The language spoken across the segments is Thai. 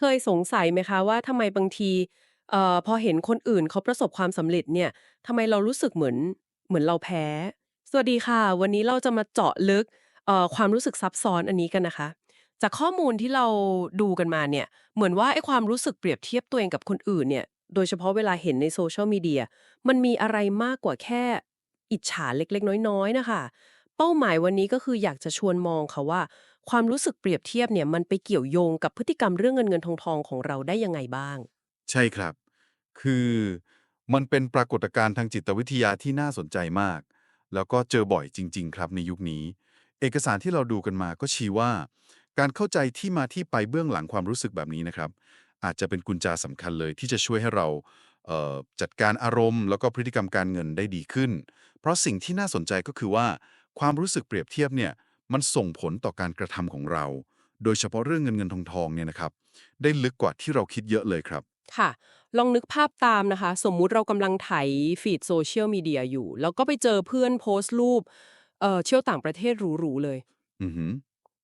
เคยสงสัยไหมคะว่าทำไมบางทีเอ่อพอเห็นคนอื่นเขาประสบความสำเร็จเนี่ยทำไมเรารู้สึกเหมือนเหมือนเราแพ้ สวัสดีค่ะ วันนี้เราจะมาเจาะลึกเอ่อความรู้สึกซับซ้อนอันนี้กันนะคะ จากข้อมูลที่เราดูกันมาเนี่ยเหมือนว่าไอ้ความรู้สึกเปรียบเทียบตัวเองกับคนอื่นเนี่ยโดยเฉพาะเวลาเห็นในโซเชียลมีเดียมันมีอะไรมากกว่าแค่อิจฉาเล็กๆ น้อยๆนะคะ เป้าหมายวันนี้ก็คืออยากจะชวนมองค่ะว่า ความรู้สึกเปรียบเทียบเนี่ยมันไปเกี่ยวโยงกับพฤติกรรมเรื่องเงินเงินทองทองของเราได้ยังไงบ้าง ใช่ครับ คือมันเป็นปรากฏการณ์ทางจิตวิทยาที่น่าสนใจมาก แล้วก็เจอบ่อยจริง ๆ ครับในยุคนี้ เอกสารที่เราดูกันมาก็ชี้ว่า การเข้าใจที่มาที่ไปเบื้องหลังความรู้สึกแบบนี้นะครับ อาจจะเป็นกุญแจสำคัญเลยที่จะช่วยให้เราเจัดการอารมณ์ แล้วก็พฤติกรรมการเงินได้ดีขึ้น เพราะสิ่งที่น่าสนใจก็คือว่า ความรู้สึกเปรียบเทียบเนี่ย มันส่งผลต่อการกระทำของเรา โดยเฉพาะเรื่องเงินเงินทองทองเนี่ยนะครับ ได้ลึกกว่าที่เราคิดเยอะเลยครับ ค่ะ ลองนึกภาพตามนะคะ สมมุติเรากำลังไถฟีดโซเชียลมีเดียอยู่ แล้วก็ไปเจอเพื่อนโพสต์รูปเอ่อเที่ยวต่างประเทศหรูๆเลยอือหือ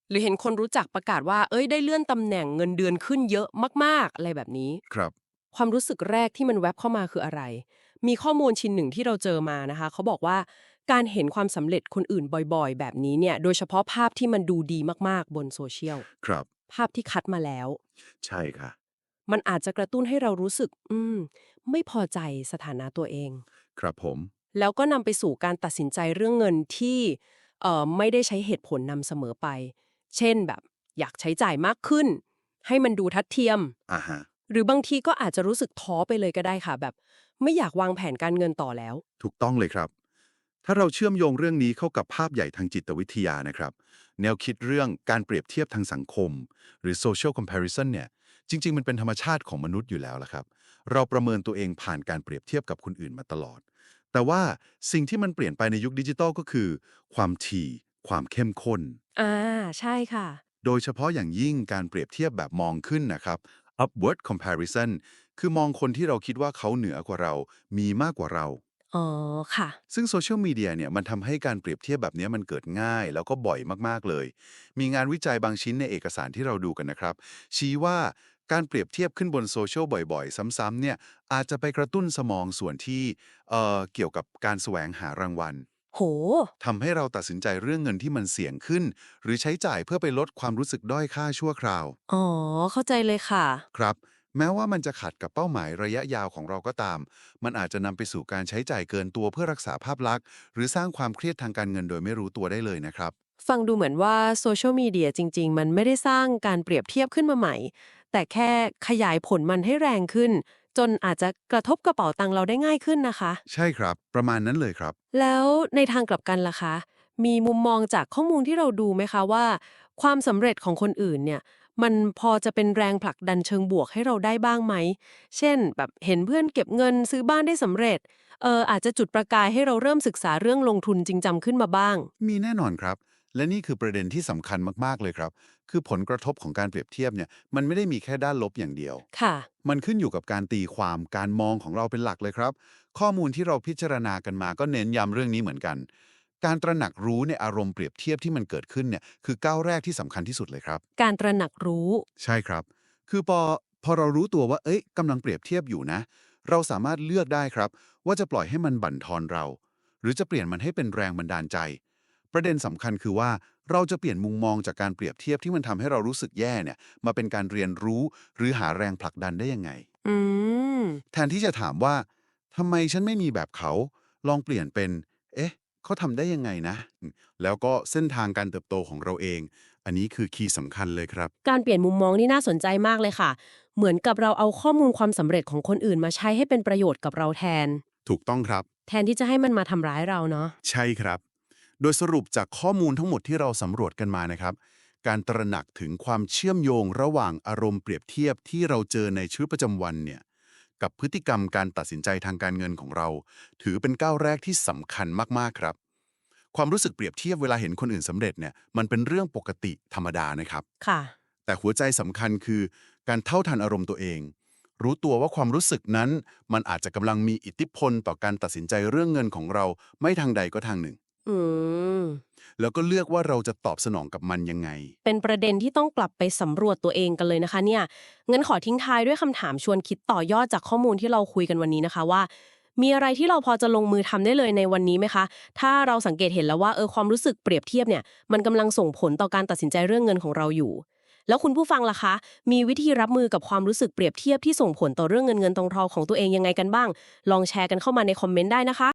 หรือเห็นคนรู้จักประกาศว่า เอ้ย ได้เลื่อนตำแหน่งเงินเดือนขึ้นเยอะมาก ๆ อะไรแบบนี้ ครับ ความรู้สึกแรกที่มันแวบเข้ามาคืออะไร มีข้อมูลชิ้นหนึ่งที่เราเจอมานะคะ เขาบอกว่า การเห็นความสำเร็จคนอื่นบ่อยๆ แบบนี้เนี่ย โดยเฉพาะภาพที่มันดูดีมากๆบนโซเชียล ครับ ภาพที่คัดมาแล้ว ใช่ค่ะ มันอาจจะกระตุ้นให้เรารู้สึก อืม ไม่พอใจสถานะตัวเอง ครับผม แล้วก็นำไปสู่การตัดสินใจเรื่องเงินที่เอ่อไม่ได้ใช้เหตุผลนำเสมอไป เช่นแบบ อยากใช้จ่ายมากขึ้น ให้มันดูทัดเทียม อ่าฮะ หรือบางทีก็อาจจะรู้สึกท้อไปเลยก็ได้ค่ะ แบบ ไม่อยากวางแผนการเงินต่อแล้ว ถูกต้องเลยครับ ถ้าเราเชื่อมโยงเรื่องนี้เข้ากับภาพใหญ่ทางจิตวิทยานะครับ แนวคิดเรื่องการเปรียบเทียบทางสังคม หรือ social comparison เนี่ย จริง ๆ มันเป็นธรรมชาติของมนุษย์อยู่แล้วละครับ เราประเมินตัวเองผ่านการเปรียบเทียบกับคนอื่นมาตลอด แต่ว่าสิ่งที่มันเปลี่ยนไปในยุคดิจิทัลก็คือ ความถี่ความเข้มข้น อ่า ใช่ค่ะ โดยเฉพาะอย่างยิ่งการเปรียบเทียบแบบมองขึ้นนะครับ upward comparison คือมองคนที่เราคิดว่าเขาเหนือกว่าเรา มีมากกว่าเรา อ๋อค่ะ ซึ่งโซเชียลมีเดียเนี่ยมันทำให้การเปรียบเทียบแบบนี้มันเกิดง่าย แล้วก็บ่อยมาก ๆ เลย มีงานวิจัยบางชิ้นในเอกสารที่เราดูกันนะครับ ชี้ว่าการเปรียบเทียบขึ้นบนโซเชียลบ่อยๆ ซ้ำๆเนี่ยอาจจะไปกระตุ้นสมองส่วนที่เอ่อเกี่ยวกับการแสวงหารางวัล โห ทำให้เราตัดสินใจเรื่องเงินที่มันเสี่ยงขึ้น หรือใช้จ่ายเพื่อไปลดความรู้สึกด้อยค่าชั่วคราว อ๋อ เข้าใจเลยค่ะ ครับ แม้ว่ามันจะขัดกับเป้าหมายระยะยาวของเราก็ตาม มันอาจจะนำไปสู่การใช้จ่ายเกินตัวเพื่อรักษาภาพลักษณ์ หรือสร้างความเครียดทางการเงินโดยไม่รู้ตัวได้เลยนะครับ ฟังดูเหมือนว่าโซเชียลมีเดียจริง ๆ มันไม่ได้สร้างการเปรียบเทียบขึ้นมาใหม่ แต่แค่ขยายผลมันให้แรงขึ้น จนอาจจะกระทบกระเป๋าตังค์เราได้ง่ายขึ้นนะคะ ใช่ครับ ประมาณนั้นเลยครับ แล้วในทางกลับกันล่ะคะ มีมุมมองจากข้อมูลที่เราดูไหมคะว่า ความสำเร็จของคนอื่นเนี่ย มันพอจะเป็นแรงผลักดันเชิงบวกให้เราได้บ้างไหม เช่น แบบเห็นเพื่อนเก็บเงินซื้อบ้านได้สำเร็จ เอออาจจะจุดประกายให้เราเริ่มศึกษาเรื่องลงทุนจริงจังขึ้นมาบ้าง มีแน่นอนครับ และนี่คือประเด็นที่สำคัญมากๆเลยครับ คือผลกระทบของการเปรียบเทียบเนี่ย มันไม่ได้มีแค่ด้านลบอย่างเดียว ค่ะ มันขึ้นอยู่กับการตีความการมองของเราเป็นหลักเลยครับ ข้อมูลที่เราพิจารณากันมาก็เน้นย้ำเรื่องนี้เหมือนกัน การตระหนักรู้ในอารมณ์เปรียบเทียบที่มันเกิดขึ้นเนี่ยคือก้าวแรกที่สำคัญที่สุดเลยครับ การตระหนักรู้ ใช่ครับ คือพอพอเรารู้ตัวว่า เอ้ยกำลังเปรียบเทียบอยู่นะ เราสามารถเลือกได้ครับ ว่าจะปล่อยให้มันบั่นทอนเรา หรือจะเปลี่ยนมันให้เป็นแรงบันดาลใจ ประเด็นสำคัญคือว่าเราจะเปลี่ยนมุมมองจากการเปรียบเทียบที่มันทำให้เรารู้สึกแย่เนี่ยมาเป็นการเรียนรู้หรือหาแรงผลักดันได้ยังไง อืม แทนที่จะถามว่าทำไมฉันไม่มีแบบเขา ลองเปลี่ยนเป็น เอ๊ะ เขาทำได้ยังไงนะ แล้วก็เส้นทางการเติบโตของเราเอง อันนี้คือคีย์สำคัญเลยครับ การเปลี่ยนมุมมองนี่น่าสนใจมากเลยค่ะ เหมือนกับเราเอาข้อมูลความสำเร็จของคนอื่นมาใช้ให้เป็นประโยชน์กับเราแทน ถูกต้องครับ แทนที่จะให้มันมาทำร้ายเราเนาะ ใช่ครับ โดยสรุปจากข้อมูลทั้งหมดที่เราสำรวจกันมานะครับ การตระหนักถึงความเชื่อมโยงระหว่างอารมณ์เปรียบเทียบที่เราเจอในชีวิตประจำวันเนี่ยกับพฤติกรรมการตัดสินใจทางการเงินของเรา ถือเป็นก้าวแรกที่สำคัญมาก ๆ ครับ ความรู้สึกเปรียบเทียบเวลาเห็นคนอื่นสำเร็จเนี่ยมันเป็นเรื่องปกติธรรมดานะครับ ค่ะ แต่หัวใจสำคัญคือการเท่าทันอารมณ์ตัวเอง รู้ตัวว่าความรู้สึกนั้น มันอาจจะกำลังมีอิทธิพลต่อการตัดสินใจเรื่องเงินของเราไม่ทางใดก็ทางหนึ่ง อืม แล้วก็เลือกว่าเราจะตอบสนองกับมันยังไง เป็นประเด็นที่ต้องกลับไปสำรวจตัวเองกันเลยนะคะ เนี่ยงั้นขอทิ้งท้ายด้วยคำถามชวนคิดต่อยอดจากข้อมูลที่เราคุยกันวันนี้นะคะว่า มีอะไรที่เราพอจะลงมือทำได้เลยในวันนี้ไหมคะ ถ้าเราสังเกตเห็นแล้วว่าเออความรู้สึกเปรียบเทียบเนี่ยมันกำลังส่งผลต่อการตัดสินใจเรื่องเงินของเราอยู่ แล้วคุณผู้ฟังล่ะคะ มีวิธีรับมือกับความรู้สึกเปรียบเทียบที่ส่งผลต่อเรื่องเงินเงินทองทองของตัวเองยังไงกันบ้าง ลองแชร์กันเข้ามาในคอมเมนต์ได้นะคะ